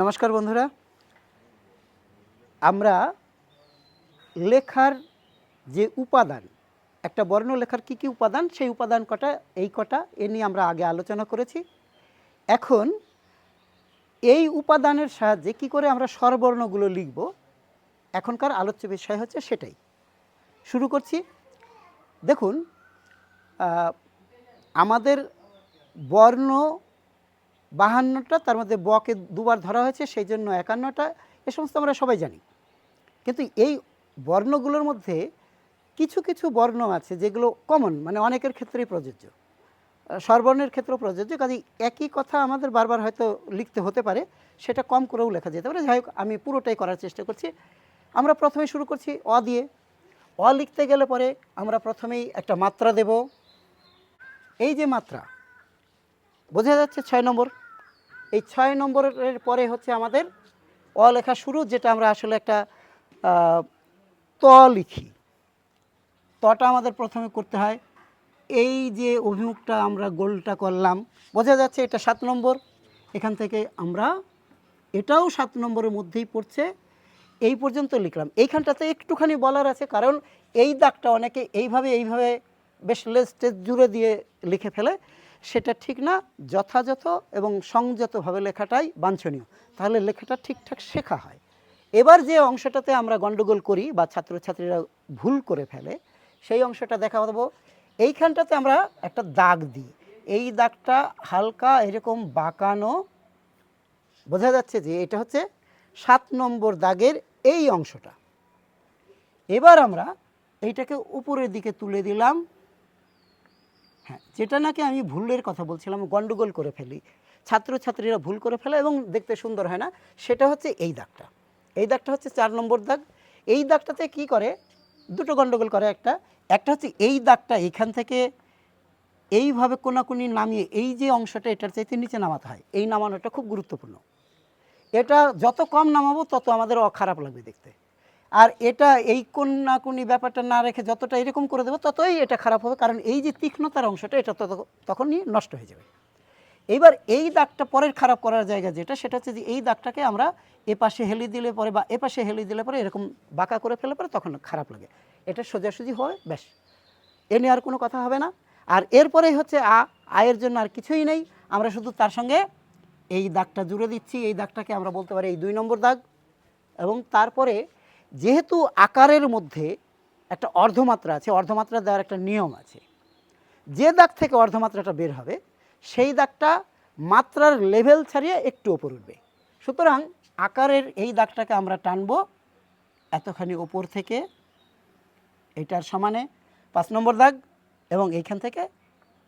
নমস্কার বন্ধুরা। আমরা লেখার যে উপাদান, একটা বর্ণ লেখার কি কি উপাদান, সেই উপাদান কটা, এই কটা, এ নিয়ে আমরা আগে আলোচনা করেছি। এখন এই উপাদানের সাহায্যে কি করে আমরা স্বরবর্ণগুলো লিখব, এখনকার আলোচ্য বিষয় হচ্ছে সেটাই। শুরু করছি। দেখুন আমাদের বর্ণ বাহান্নটা, তার মধ্যে বকে দুবার ধরা হয়েছে সেই জন্য একান্নটা, এ সমস্ত আমরা সবাই জানি। কিন্তু এই বর্ণগুলোর মধ্যে কিছু কিছু বর্ণ আছে যেগুলো কমন মানে অনেকের ক্ষেত্রেই প্রযোজ্য। স্বরবর্ণের ক্ষেত্রেও প্রযোজ্য কাজে একই কথা আমাদের বারবার হয়তো লিখতে হতে পারে, সেটা কম করেও লেখা যেতে পারে। যাই হোক, আমি পুরোটাই করার চেষ্টা করছি। আমরা প্রথমে শুরু করছি অ দিয়ে। অ লিখতে গেলে পরে আমরা প্রথমেই একটা মাত্রা দেব। এই যে মাত্রা বোঝা যাচ্ছে ছয় নম্বর? এই ছয় নম্বরের পরে হচ্ছে আমাদের অ লেখা শুরু, যেটা আমরা আসলে একটা ত লিখি। তটা আমাদের প্রথমে করতে হয়। এই যে অভিমুখটা আমরা গোলটা করলাম, বোঝা যাচ্ছে এটা সাত নম্বর। এখান থেকে আমরা এটাও সাত নম্বরের মধ্যেই পড়ছে। এই পর্যন্ত লিখলাম। এইখানটাতে একটুখানি বলার আছে, কারণ এই দাগটা অনেকে এইভাবে এইভাবে বেশ লেস্টেজ জুড়ে দিয়ে লিখে ফেলে। সেটা ঠিক না, যথাযথ এবং সংযতভাবে লেখাটাই বাঞ্ছনীয়। তাহলে লেখাটা ঠিকঠাক শেখা হয়। এবার যে অংশটাতে আমরা গণ্ডগোল করি বা ছাত্রছাত্রীরা ভুল করে ফেলে, সেই অংশটা দেখা দেবো এইখানটাতে আমরা একটা দাগ দিই। এই দাগটা হালকা এরকম বাঁকানো, বোঝা যাচ্ছে যে এটা হচ্ছে সাত নম্বর দাগের এই অংশটা। এবার আমরা এইটাকে উপরের দিকে তুলে দিলাম। হ্যাঁ যেটা নাকি আমি ভুলের কথা বলছিলাম, গন্ডগোল করে ফেলি। ছাত্রছাত্রীরা ভুল করে ফেলে এবং দেখতে সুন্দর হয় না, সেটা হচ্ছে এই দাগটা। এই দাগটা হচ্ছে চার নম্বর দাগ। এই দাগটাতে কি করে? দুটো গন্ডগোল করে একটা। একটা হচ্ছে এই দাগটা এখান থেকে এইভাবে কোনাকুনি নামিয়ে এই যে অংশটা, এটার চাইতে নিচে নামাতে হয়। এই নামানোটা খুব গুরুত্বপূর্ণ। এটা যত কম নামাবো, তত আমাদের অ খারাপ লাগবে দেখতে। আর এটা এই কোনাকুনি ব্যাপারটা না রেখে যতটা এরকম করে দেবো, ততই এটা খারাপ হবে। কারণ এই যে তীক্ষ্ণতার অংশটা, এটা তত, তখনই নষ্ট হয়ে যাবে। এইবার এই দাগটা পরের খারাপ করার জায়গা যেটা, সেটা হচ্ছে যে এই দাগটাকে আমরা এ পাশে হেলি দিলে পরে বা এ পাশে হেলি দিলে পরে এরকম বাঁকা করে ফেলে পরে তখন খারাপ লাগে। এটা সোজাসুজি হয়, ব্যাস। এ নিয়ে আর কোনো কথা হবে না। আর এরপরেই হচ্ছে আ, আয়ের জন্য আর কিছুই নেই। আমরা শুধু তার সঙ্গে এই দাগটা জুড়ে দিচ্ছি। এই দাগটাকে আমরা বলতে পারি এই দুই নম্বর দাগ। এবং তারপরে যেহেতু আকারের মধ্যে একটা অর্ধমাত্রা আছে, অর্ধমাত্রা দেওয়ার একটা নিয়ম আছে, যে দাগ থেকে অর্ধমাত্রাটা বের হবে, সেই দাগটা মাত্রার লেভেল ছাড়িয়ে একটু ওপর উঠবে। সুতরাং আকারের এই দাগটাকে আমরা টানব এতখানি ওপর থেকে, এটার সমানে পাঁচ নম্বর দাগ এবং এইখান থেকে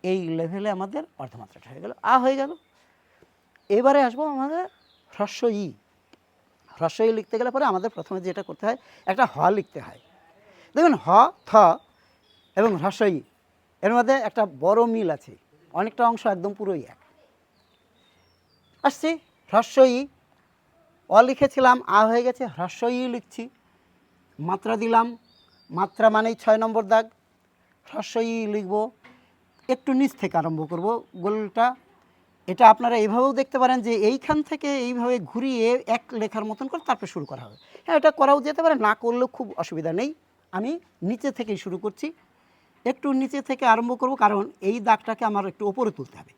এই লেভেলে আমাদের অর্ধমাত্রাটা হয়ে গেল, আ হয়ে গেল। এবারে আসব আমাদের হ্রস্ব ই। হ্রস্ব ই লিখতে গেলে পরে আমাদের প্রথমে যেটা করতে হয়, একটা হ লিখতে হয়। দেখুন, হ, থ এবং হ্রস্ব ই এর মধ্যে একটা বড় মিল আছে। অনেকটা অংশ একদম পুরোই এক। আসছি হ্রস্ব ই অ লিখেছিলাম, আ হয়ে গেছে হ্রস্ব ই লিখছি। মাত্রা দিলাম, মাত্রা মানেই ছয় নম্বর দাগ। হ্রস্ব ই লিখব, একটু নিচ থেকে আরম্ভ করব, গোলটা এটা আপনারা এইভাবেও দেখতে পারেন যে এইখান থেকে এইভাবে ঘুরিয়ে এক লেখার মতন করে তারপরে শুরু করা হবে। হ্যাঁ এটা করাও যেতে পারে, না করলেও খুব অসুবিধা নেই। আমি নিচে থেকেই শুরু করছি। একটু নিচে থেকে আরম্ভ করব, কারণ এই দাগটাকে আমার একটু ওপরে তুলতে হবে।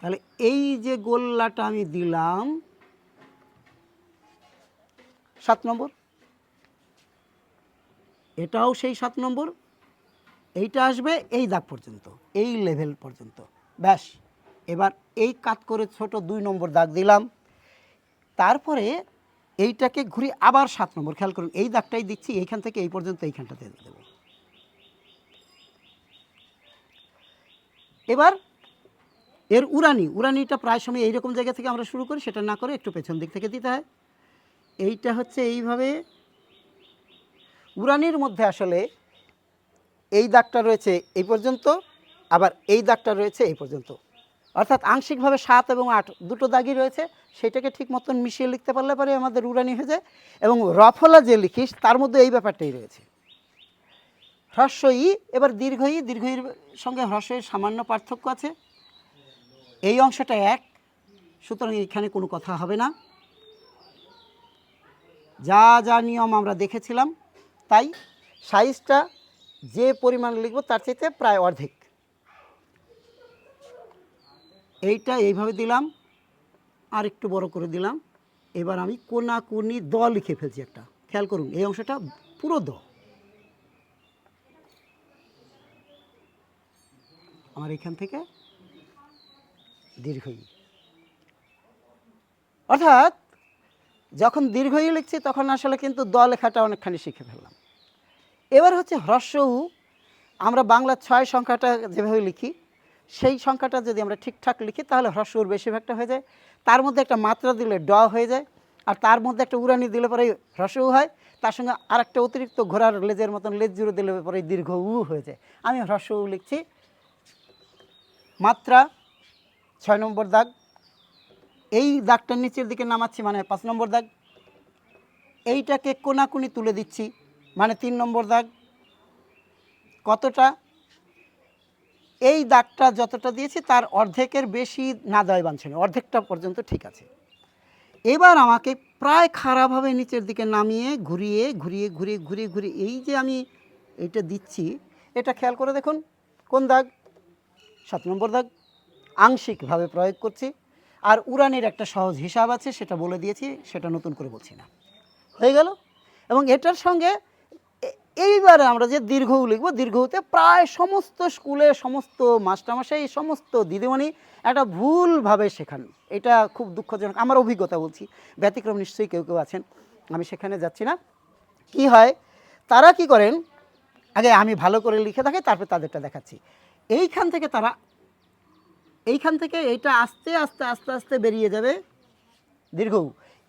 তাহলে এই যে গোল্লাটা আমি দিলাম, সাত নম্বর। এটাও সেই সাত নম্বর। এইটা আসবে এই দাগ পর্যন্ত, এই লেভেল পর্যন্ত। ব্যাস। এবার এই কাত করে ছোট দুই নম্বর দাগ দিলাম। তারপরে এইটাকে ঘুরে আবার সাত নম্বর, খেয়াল করুন, এই দাগটাই দিচ্ছি, এইখান থেকে এই পর্যন্ত এইখানটাতে দেবো। এবার এর উড়ানি, উড়ানিটা প্রায় সময় এইরকম জায়গা থেকে আমরা শুরু করি, সেটা না করে একটু পেছন দিক থেকে দিতে হয়। এইটা হচ্ছে এইভাবে, উড়ানির মধ্যে আসলে এই দাগটা রয়েছে এই পর্যন্ত, আবার এই দাগটা রয়েছে এই পর্যন্ত। অর্থাৎ আংশিকভাবে সাত এবং আট দুটো দাগই রয়েছে, সেটাকে ঠিক মতন মিশিয়ে লিখতে পারলে পরে আমাদের উড়ানি হয়ে যায়। এবং রফলা যে লিখিস, তার মধ্যে এই ব্যাপারটাই রয়েছে। হ্রস্ব ই এবার দীর্ঘ ই দীর্ঘ ইর সঙ্গে হ্রস্বের সামান্য পার্থক্য আছে। এই অংশটা এক, সুতরাং এখানে কোনো কথা হবে না। যা যা নিয়ম আমরা দেখেছিলাম, তাই সাইজটা যে পরিমাণ লিখব, তার চাইতে প্রায় অর্ধেক। এইটা এইভাবে দিলাম, আর একটু বড় করে দিলাম। এবার আমি কোনা কোনি দ লিখে ফেলছি একটা। খেয়াল করুন, এই অংশটা পুরো দ। আমার এখান থেকে দীর্ঘই অর্থাৎ যখন দীর্ঘই লিখছি, তখন আসলে কিন্তু দ লেখাটা অনেকখানি শিখে ফেললাম। এবার হচ্ছে হ্রস্ব উ। আমরা বাংলা ছয় সংখ্যাটা যেভাবে লিখি সেই সংখ্যাটা যদি আমরা ঠিকঠাক লিখি, তাহলে হ্রস্ব উর বেশিরভাগটা হয়ে যায়। তার মধ্যে একটা মাত্রা দিলে ড হয়ে যায়, আর তার মধ্যে একটা উড়ানি দিলে পরে হ্রস্ব উ হয়। তার সঙ্গে আর একটা অতিরিক্ত ঘোড়ার লেজের মতন লেজ জুড়ে দিলে পরে দীর্ঘ উ হয়ে যায়। আমি হ্রস্ব উ লিখছি। মাত্রা, ছয় নম্বর দাগ। এই দাগটার নিচের দিকে নামাচ্ছি মানে পাঁচ নম্বর দাগ। এইটাকে কোনাকুনি তুলে দিচ্ছি মানে তিন নম্বর দাগ। কতটা? এই দাগটা যতটা দিয়েছি, তার অর্ধেকের বেশি না দেয় বাঞ্ছনীয়। অর্ধেকটা পর্যন্ত ঠিক আছে। এবার আমাকে প্রায় খারাপভাবে নিচের দিকে নামিয়ে ঘুরিয়ে ঘুরিয়ে ঘুরিয়ে ঘুরিয়ে ঘুরিয়ে এই যে আমি এটা দিচ্ছি, এটা খেয়াল করে দেখুন, কোন দাগ? সাত নম্বর দাগ। আংশিকভাবে প্রয়োগ করছি। আর উড়ানের একটা সহজ হিসাব আছে, সেটা বলে দিয়েছি, সেটা নতুন করে বলছি না। হয়ে গেল? এবং এটার সঙ্গে এইবারে আমরা যে দীর্ঘ লিখব দীর্ঘতে প্রায় সমস্ত স্কুলে, সমস্ত মাস্টারমশাই, সমস্ত দিদিমণি একটা ভুলভাবে শেখান। এটা খুব দুঃখজনক। আমার অভিজ্ঞতা বলছি। ব্যতিক্রম নিশ্চয়ই কেউ কেউ আছেন। আমি সেখানে যাচ্ছি না। কি হয়? তারা কি করেন? আগে আমি ভালো করে লিখে থাকি তারপর তাদেরটা দেখাচ্ছি। এইখান থেকে তারা, এইখান থেকে এইটা আস্তে আস্তে আস্তে আস্তে বেরিয়ে যাবে। দীর্ঘ।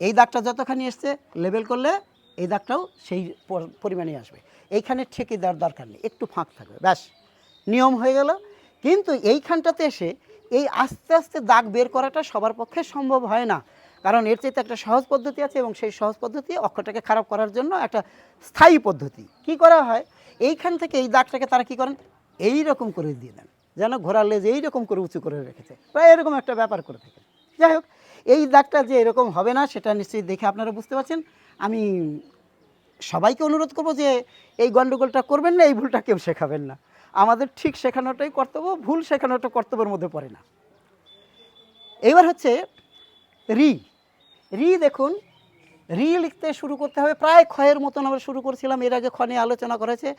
এই দাগটা যতখানি এসছে লেবেল করলে এই দাগটাও সেই পর- পরিমাণে আসবে। এইখানে ঠেকে দেওয়ার দরকার নেই, একটু ফাঁক থাকবে, ব্যাস। নিয়ম হয়ে গেল। কিন্তু এইখানটাতে এসে এই আস্তে আস্তে দাগ বের করাটা সবার পক্ষে সম্ভব হয় না। কারণ এর চাইতে একটা সহজ পদ্ধতি আছে এবং সেই সহজ পদ্ধতি অক্ষরটাকে খারাপ করার জন্য একটা স্থায়ী পদ্ধতি। কি করা হয়? এইখান থেকে এই দাগটাকে তারা কি করেন? এই রকম করে দিয়ে দেন। যেন ঘোড়ার লেজ এইরকম করে উঁচু করে রেখেছে। প্রায় এরকম একটা ব্যাপার করে থাকেন। যাই হোক এই দাগটা যে এরকম হবে না, সেটা নিশ্চয়ই দেখে আপনারা বুঝতে পারছেন। আমি সবাইকে অনুরোধ করব যে এই গণ্ডগোলটা করবেন না, এই ভুলটা কেউ শেখাবেন না। আমাদের ঠিক শেখানোটাই কর্তব্য, ভুল শেখানোটা কর্তব্যের মধ্যে পড়ে না। এবার হচ্ছে রি। রি দেখুন, রি লিখতে শুরু করতে হবে, প্রায় ক্ষয়ের মতন আমরা শুরু করছিলাম, এর আগে ক্ষণে আলোচনা করেছে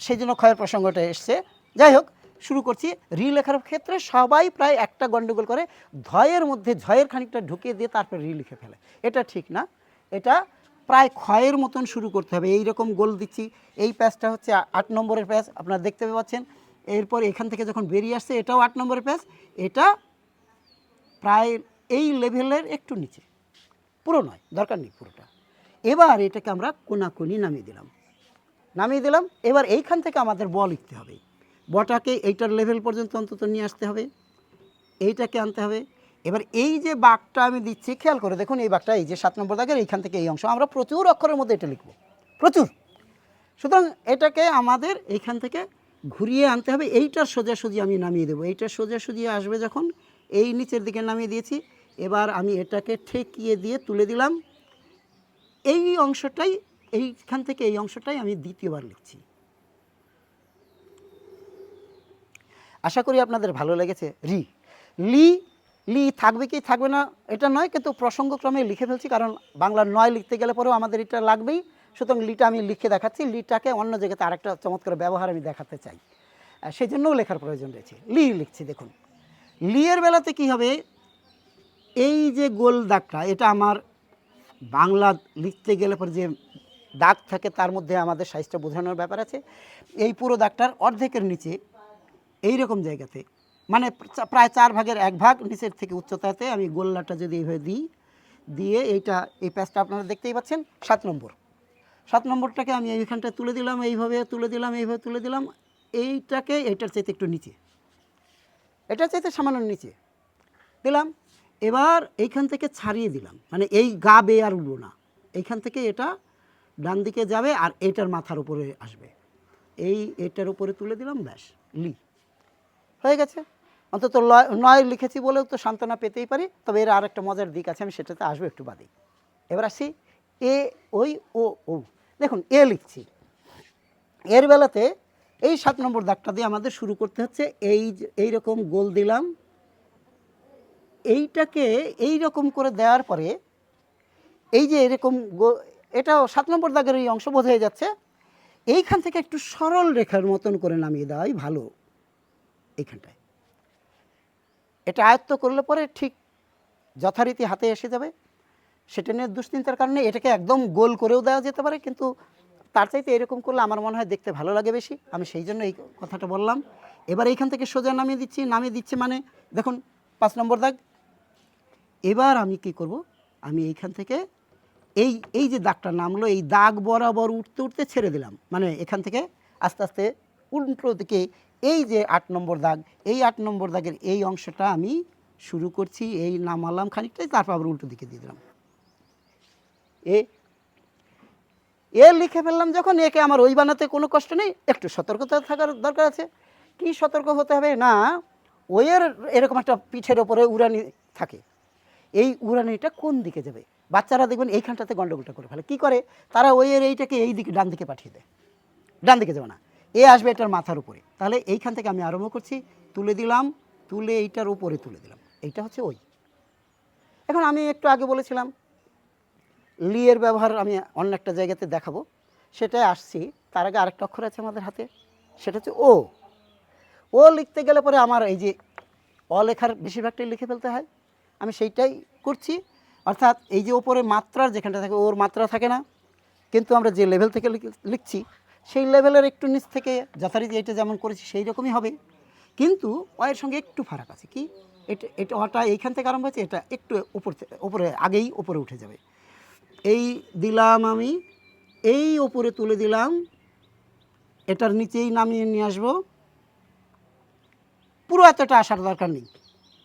সেই জন্য ক্ষয়ের প্রসঙ্গটা এসছে। যাই হোক শুরু করছি রি লেখার ক্ষেত্রে সবাই প্রায় একটা গণ্ডগোল করে, ধয়ের মধ্যে ঝয়ের খানিকটা ঢুকিয়ে দিয়ে তারপর রি লিখে ফেলে। এটা ঠিক না। এটা প্রায় ক্ষয়ের মতন শুরু করতে হবে। এই রকম গোল দিচ্ছি। এই প্যাচটা হচ্ছে আট নম্বরের প্যাচ। আপনারা দেখতে পাচ্ছেন। এরপর এখান থেকে যখন বেরিয়ে আসছে, এটাও আট নম্বরের প্যাচ। এটা প্রায় এই লেভেলের একটু নিচে। পুরো নয়, দরকার নেই পুরোটা। এবার এটাকে আমরা কোনাকুনি নামিয়ে দিলাম। নামিয়ে দিলাম। এবার এইখান থেকে আমাদের ব লিখতে হবে। বটাকে এইটার লেভেল পর্যন্ত অন্তত নিয়ে আসতে হবে, এইটাকে আনতে হবে। এবার এই যে বাঘটা আমি দিচ্ছি, খেয়াল করে দেখুন এই বাঘটা, এই যে সাত নম্বর দাগের এইখান থেকে এই অংশ, আমরা প্রচুর অক্ষরের মধ্যে এটা লিখব, প্রচুর। সুতরাং এটাকে আমাদের এইখান থেকে ঘুরিয়ে আনতে হবে এইটার সোজাসুজি আমি নামিয়ে দেবো এইটার সোজাসুজি আসবে যখন এই নিচের দিকে নামিয়ে দিয়েছি, এবার আমি এটাকে ঠেকিয়ে দিয়ে তুলে দিলাম, এই অংশটাই, এইখান থেকে এই অংশটাই আমি দ্বিতীয়বার লিখছি। আশা করি আপনাদের ভালো লেগেছে। রি লি লি থাকবে কি থাকবে না, এটা নয়, কিন্তু প্রসঙ্গক্রমে লিখে ফেলছি, কারণ বাংলার নয় লিখতে গেলে পরেও আমাদের এটা লাগবেই। সুতরাং লিটা আমি লিখে দেখাচ্ছি, লিটাকে অন্য জায়গাতে আরেকটা চমৎকার ব্যবহার আমি দেখাতে চাই। সেই জন্যও লেখার প্রয়োজন রয়েছে। লি লিখছি, দেখুন। লি এর বেলাতে কি হবে? এই যে গোল দাগটা, এটা আমার বাংলা লিখতে গেলে পরে যে দাগ থাকে, তার মধ্যে আমাদের সাইজটা বোঝানোর ব্যাপার আছে। এই পুরো দাগটার অর্ধেকের নিচে এই রকম জায়গাতে। মানে প্রায় চার ভাগের এক ভাগ নিচের থেকে উচ্চতাতে আমি গোল্লাটা যদি এইভাবে দিই, দিয়ে এইটা, এই প্যাচটা আপনারা দেখতেই পাচ্ছেন, সাত নম্বর। সাত নম্বরটাকে আমি এইখানটা তুলে দিলাম, এইভাবে তুলে দিলাম, এইভাবে তুলে দিলাম, এইটাকে, এইটার চাইতে একটু নিচে। এটার চাইতে সামান্য নিচে। দিলাম, এবার এইখান থেকে ছাড়িয়ে দিলাম। মানে এই গা বেয়ে আর উঠবো না। এইখান থেকে এটা ডান দিকে যাবে আর এইটার মাথার উপরে আসবে। এই এটার উপরে তুলে দিলাম, ব্যাস, লি। হয়ে গেছে। অন্তত নয় লিখেছি বলেও তো সান্ত্বনা পেতেই পারি, তবে এর আর একটা মজার দিক আছে, আমি সেটাতে আসব একটু বাদে। এবার আসি এ, ওই, ও ও। দেখুন, এ লিখছি। এর বেলাতে এই সাত নম্বর দাগটা দিয়ে আমাদের শুরু করতে হচ্ছে, এই এই রকম গোল দিলাম। এইটাকে এই রকম করে দেওয়ার পরে, এই যে এরকম এটাও সাত নম্বর দাগের এই অংশ বোঝা যাচ্ছে, এইখান থেকে একটু সরল রেখার মতন করে নামিয়ে দেওয়াই ভালো। এইখানটায়। এটা আয়ত্ত করলে পরে ঠিক যথারীতি হাতে এসে যাবে। সেটা নিয়ে দুশ্চিন্তার কারণে এটাকে একদম গোল করেও দেওয়া যেতে পারে, কিন্তু তার চাইতে এরকম করলে আমার মনে হয় দেখতে ভালো লাগে বেশি। আমি সেই জন্য এই কথাটা বললাম। এবার এইখান থেকে সোজা নামিয়ে দিচ্ছি নামিয়ে দিচ্ছি মানে দেখুন, পাঁচ নম্বর দাগ। এবার আমি কি করব? আমি এইখান থেকে এই এই যে দাগটা নামলো, এই দাগ বরাবর উঠতে উঠতে ছেড়ে দিলাম। মানে এখান থেকে আস্তে আস্তে উল্টো দিকে এই যে আট নম্বর দাগ, এই আট নম্বর দাগের এই অংশটা আমি শুরু করছি, এই নামালাম খানিকটাই, তারপর আবার উল্টো দিকে দিয়ে দিলাম। এ এ লিখে ফেললাম যখন, একে আমার ওই বানাতে কোনো কষ্ট নেই, একটু সতর্কতা থাকার দরকার আছে। কি সতর্ক হতে হবে? না, ওয়ের এরকম একটা পিঠের ওপরে উড়ানি থাকে। এই উড়ানিটা কোন দিকে যাবে? বাচ্চারা দেখবেন এইখানটাতে গণ্ডগোলটা করে ফেলে। কী করে? তারা ওয়ের এইটাকে এই দিকে ডান দিকে পাঠিয়ে দেয়। ডান দিকে যাবে না। এ আসবে এটার মাথার উপরে। তাহলে এইখান থেকে আমি আরম্ভ করছি, তুলে দিলাম, তুলে এইটার উপরে তুলে দিলাম। এইটা হচ্ছে ওই। এখন আমি একটু আগে বলেছিলাম, লিয়ের ব্যবহার আমি অন্য একটা জায়গাতে দেখাবো। সেটাই আসছি, তার আগে আরেকটা অক্ষর আছে আমাদের হাতে, সেটা হচ্ছে ও। ও লিখতে গেলে পরে আমার এই যে অ লেখার বেশিরভাগটাই লিখে ফেলতে হয়। আমি সেইটাই করছি। অর্থাৎ এই যে ওপরে মাত্রার যেখানটা থাকে, ওর মাত্রা থাকে না। কিন্তু আমরা যে লেভেল থেকে লিখ- লিখছি সেই লেভেলের একটু নিচ থেকে যথারীতি এটা যেমন করেছি সেই রকমই হবে। কিন্তু অয়ের সঙ্গে একটু ফারাক আছে। কি? এটা এটা অটা এইখান থেকে আরম্ভ হয়েছে, এটা একটু উপর থে- উপরে, আগেই উপরে উঠে যাবে। এই দিলাম আমি, এই ওপরে তুলে দিলাম, এটার নিচেই নামিয়ে নিয়ে আসব। পুরো এতটা আসার দরকার নেই।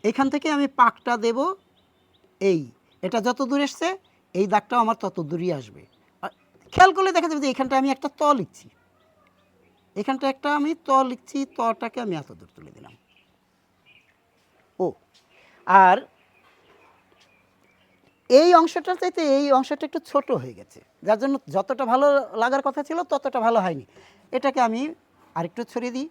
এখান থেকে আমি পাকটা দেব, এই। এটা যত দূর এসছে, এই দাগটাও আমার তত দূরই আসবে। খেয়াল করলে দেখা যাবে যে এখানটা আমি একটা ত লিখছি। এখানটা একটা আমি ত লিখছি, তটাকে আমি এত দূর তুলে দিলাম। ও, আর এই অংশটার চাইতে এই অংশটা একটু ছোট হয়ে গেছে, যার জন্য যতটা ভালো লাগার কথা ছিল ততটা ভালো হয়নি। এটাকে আমি আরেকটু ছড়িয়ে দিই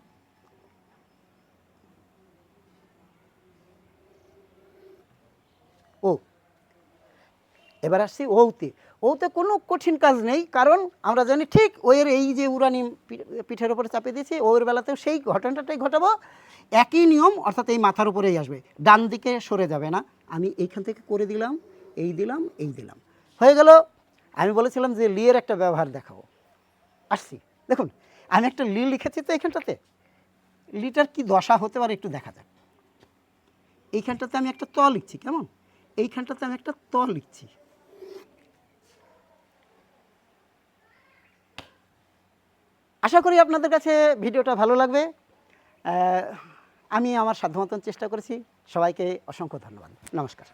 ও এবার আসছি ওতে। ওতে কোনো কঠিন কাজ নেই, কারণ আমরা জানি ঠিক ওয়ের এই যে উড়ানি পিঠের উপরে চাপিয়ে দিয়েছি ওর বেলাতেও সেই ঘটনাটাই ঘটাবো। একই নিয়ম, অর্থাৎ এই মাথার উপরেই আসবে। ডান দিকে সরে যাবে না। আমি এইখান থেকে করে দিলাম, এই দিলাম এই দিলাম। হয়ে গেল। আমি বলেছিলাম যে লিয়ের একটা ব্যবহার দেখাবো আসছি। দেখুন, আমি একটা লি লিখেছি তো এখানটাতে লিটার কি দশা হতে পারে একটু দেখা যাক। এইখানটাতে আমি একটা ত লিখছি, কেমন? এইখানটাতে আমি একটা ত লিখছি। আশা করি আপনাদের কাছে ভিডিওটা ভালো লাগবে। আমি আমার সাধ্যমতন চেষ্টা করেছি। সবাইকে অসংখ্য ধন্যবাদ। নমস্কার।